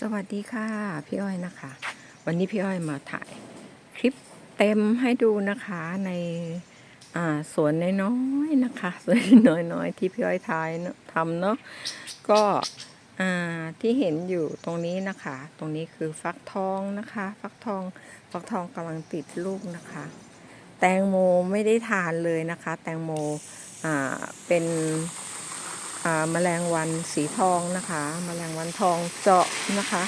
สวัสดีค่ะพี่อ้อยนะคะ วันนี้พี่อ้อยมาถ่ายคลิปเต็มให้ดูนะคะในอ่าสวนน้อยๆนะคะสวนน้อยๆที่พี่อ้อยถ่ายเนอะทำเนาะก็อ่าที่เห็นอยู่ตรงนี้นะคะ ตรงนี้คือฟักทองนะคะ ฟักทองฟักทองกำลังติดลูกนะคะ แตงโมไม่ได้ทานเลยนะคะ แตงโมอ่าเป็น แมลงวันสีทองนะคะมแมลงวันทองเจาะนะคะ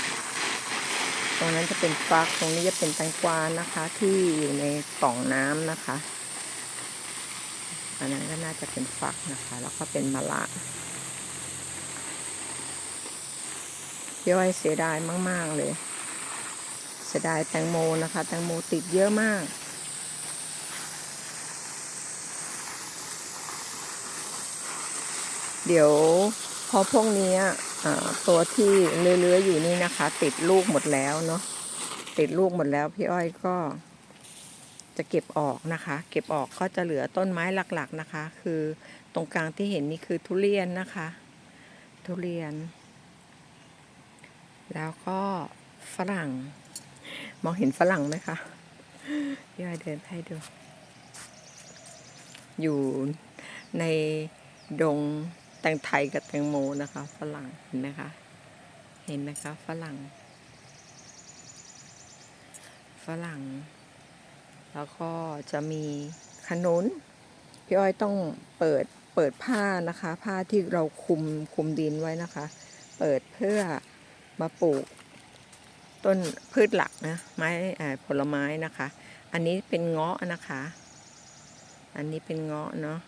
ตรงนั้นจะเป็นฟักตรงนี้จะเป็นแตงกวานะคะ ที่อยู่ในกล่องน้ำนะคะอันนั้นก็น่าจะเป็นฟักนะคะ แล้วก็เป็นมะละพี่อ้อยเสียดายมาก ๆ เลย เสียดายแตงโมนะคะ แตงโมติดเยอะมาก เดี๋ยวพอพวกนี้ตัวที่เลื้อยๆอยู่นี่นะคะ ติดลูกหมดแล้วเนาะติดลูกหมดแล้วพี่อ้อยก็จะเก็บออกนะคะ เก็บออกก็จะเหลือต้นไม้หลักๆนะคะ คือตรงกลางที่เห็นนี่คือทุเรียนนะคะ ทุเรียน แล้วก็ฝรั่ง มองเห็นฝรั่งไหมคะพี่อ้อยเดินให้ดู อยู่ในดง แตงไทยกับแตงโมนะคะฝรั่งเห็นไหมคะ เห็นไหมคะฝรั่ง ฝรั่ง แล้วก็จะมีขนุนพี่อ้อยต้องเปิดเปิดผ้านะคะ ผ้าที่เราคุมคุมดินไว้นะคะ เปิดเพื่อมาปลูก ต้นพืชหลักนะไม้ผลไม้นะคะ อันนี้เป็นเงาะนะคะ อันนี้เป็นเงาะเนาะ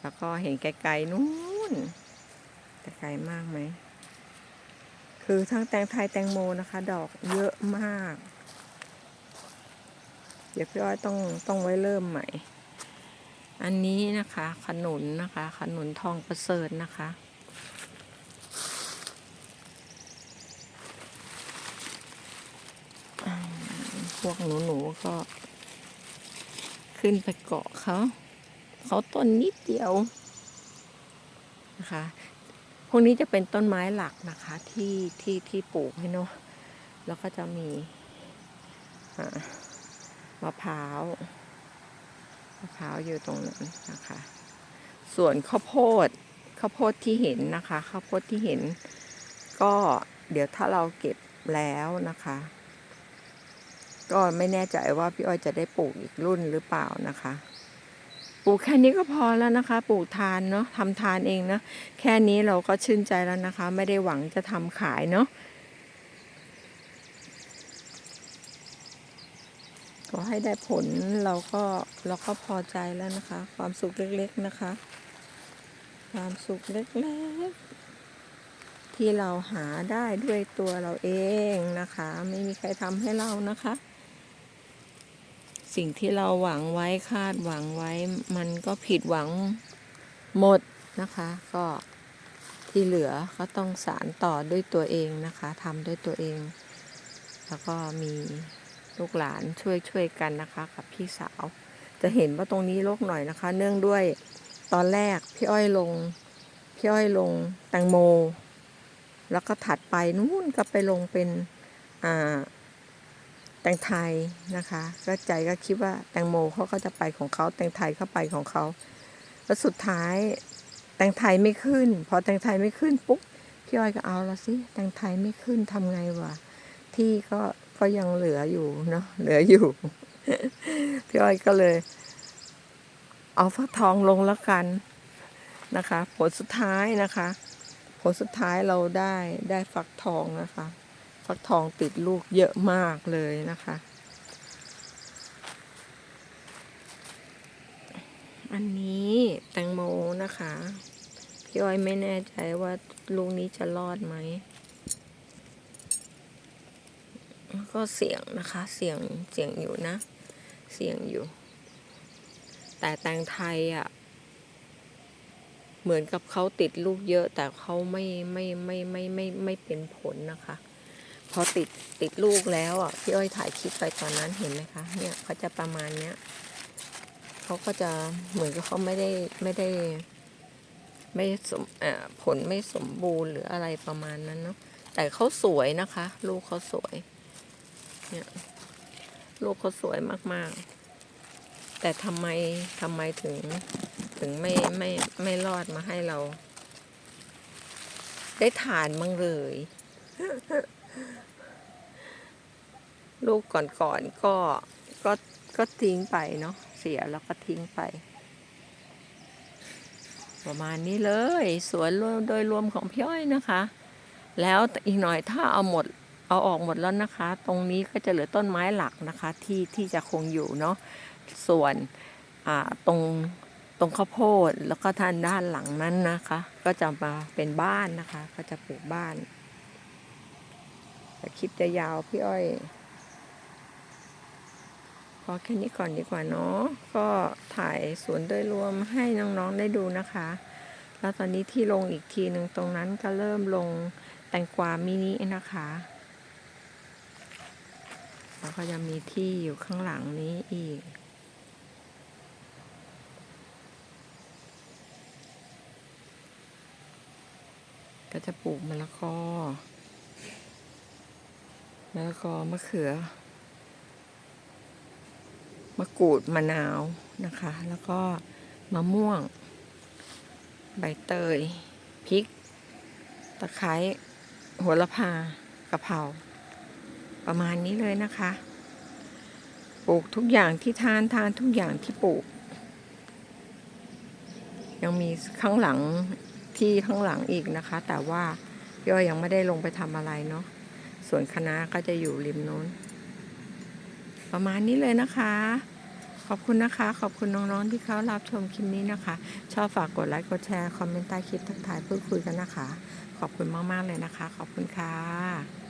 แล้วก็เห็นไกลๆนู้น แต่ไกลมากไหม คือทั้งแตงไทยแตงโมนะคะ ดอกเยอะมาก เดี๋ยวพี่อ้อยต้องต้องไว้เริ่มใหม่ อันนี้นะคะ ขนุนนะคะ ขนุนทองประเสริฐนะคะพวกหนูๆก็ ขึ้นไปเกาะเขา เขาต้นนิดเดียว นะคะ พวกนี้จะเป็นต้นไม้หลักนะคะที่ที่ที่ปลูกให้เนาะ แล้วก็จะมีมะพร้าวมะพร้าวอยู่ตรงนั้นนะคะ ส่วนข้าวโพดข้าวโพดที่เห็นนะคะข้าวโพดที่เห็น ก็เดี๋ยวถ้าเราเก็บแล้วนะคะ ก็ไม่แน่ใจว่าพี่อ้อยจะได้ปลูกอีกรุ่นหรือเปล่านะคะ ปลูกแค่นี้ก็พอแล้วนะคะ ปลูกทานเนาะทำทานเองนะ แค่นี้เราก็ชื่นใจแล้วนะคะ ไม่ได้หวังจะทำขายเนาะก็ให้ได้ผลเราก็เราก็พอใจแล้วนะคะ ความสุขเล็กๆนะคะ ความสุขเล็กๆ ที่เราหาได้ด้วยตัวเราเองนะคะ ไม่มีใครทำให้เรานะคะ สิ่งที่เราหวังไว้คาดหวังไว้ มันก็ผิดหวังหมดนะคะ ก็ที่เหลือก็ต้องสารต่อด้วยตัวเองนะคะทำด้วยตัวเอง แล้วก็มีลูกหลานช่วยช่วยกันนะคะกับพี่สาว จะเห็นว่าตรงนี้โรกหน่อยนะคะ เนื่องด้วยตอนแรกพี่อ้อยลงพี่อ้อยลงแตงโม แล้วก็ถัดไปนู่นก็ไปลงเป็นอ่า แตงไทยนะคะ ก็ใจก็คิดว่าแตงโมเขาก็จะไปของเขาแตงไทยเข้าไปของเขาแล้วสุดท้ายแตงไทยไม่ขึ้น พอแตงไทยไม่ขึ้นปุ๊บพี่อ้อยก็เอาละสิแตงไทยไม่ขึ้นทำไงวะที่ก็ก็ยังเหลืออยู่เนาะเหลืออยู่พี่อ้อยก็เลย เอาฟักทองลงแล้วกันนะคะ ผลสุดท้ายนะคะ ผลสุดท้ายเราได้ได้ฟักทองนะคะ ฟักทองติดลูกเยอะมากเลยนะคะ อันนี้แตงโมนะคะ พี่อ้อยไม่แน่ใจว่าลูกนี้จะรอดไหม ก็เสี่ยงนะคะ เสี่ยงเสี่ยงอยู่นะ เสี่ยงอยู่ แต่แตงไทยอะเหมือนกับเขาติดลูกเยอะแต่เขาไม่ไม่ไม่ไม่ไม่ไม่เป็นผลนะคะ พอติดติดลูกแล้วอะพี่อ้อยถ่ายคลิปไปตอนนั้นเห็นไหมคะเนี่ยเขาจะประมาณเนี้ยเขาก็จะเหมือนกับเขาไม่ได้ไม่ได้ ไม่สมอ่อผลไม่สมบูรณ์หรืออะไรประมาณนั้นเนาะแต่เขาสวยนะคะ ลูกเขาสวย เนี่ย ลูกเขาสวยมากๆ แต่ทำไมทำไมถึงถึงไม่ไม่ไม่รอดมาให้เรา ได้ทานมั่งเลย ลูกก่อนๆก็ก็ก็ทิ้งไปเนาะเสียแล้วก็ทิ้งไป ประมาณนี้เลย สวนโดยรวมของพี่อ้อยนะคะ แล้วอีกหน่อยถ้าเอาหมดเอาออกหมดแล้วนะคะ ตรงนี้ก็จะเหลือต้นไม้หลักนะคะ ที่ที่จะคงอยู่เนาะส่วนตรงตรงข้าวโพดแล้วก็ทางด้านหลังนั้นนะคะ ก็จะมาเป็นบ้านนะคะ ก็จะปลูกบ้าน แต่คลิปจะยาวพี่อ้อย พอแค่นี้ก่อนดีกว่าเนาะก็ถ่ายสวนโดยรวมให้น้องๆได้ดูนะคะ แล้วตอนนี้ที่ลงอีกทีหนึ่งตรงนั้นก็เริ่มลงแตงกวามินินะคะแล้วก็จะมีที่อยู่ข้างหลังนี้อีก ก็จะปลูกมะละกอ มะละกอมะเขือ มะกรูดมะนาวนะคะ แล้วก็มะม่วง ใบเตย พริก ตะไคร้หัวละพากะเพราประมาณนี้เลยนะคะ ปลูกทุกอย่างที่ทานทานทุกอย่างที่ปลูก ยังมีข้างหลังที่ข้างหลังอีกนะคะ แต่ว่าพี่อ้อยยังไม่ได้ลงไปทำอะไรเนาะ ส่วนคณะก็จะอยู่ริมโน้น ประมาณนี้เลยนะคะ ขอบคุณนะคะ ขอบคุณน้องๆที่เขารับชมคลิปนี้นะคะ ชอบฝากกดไลค์กดแชร์คอมเมนต์ใต้คลิปทักทายพูดคุยกันนะคะ ขอบคุณมากๆเลยนะคะ ขอบคุณค่ะ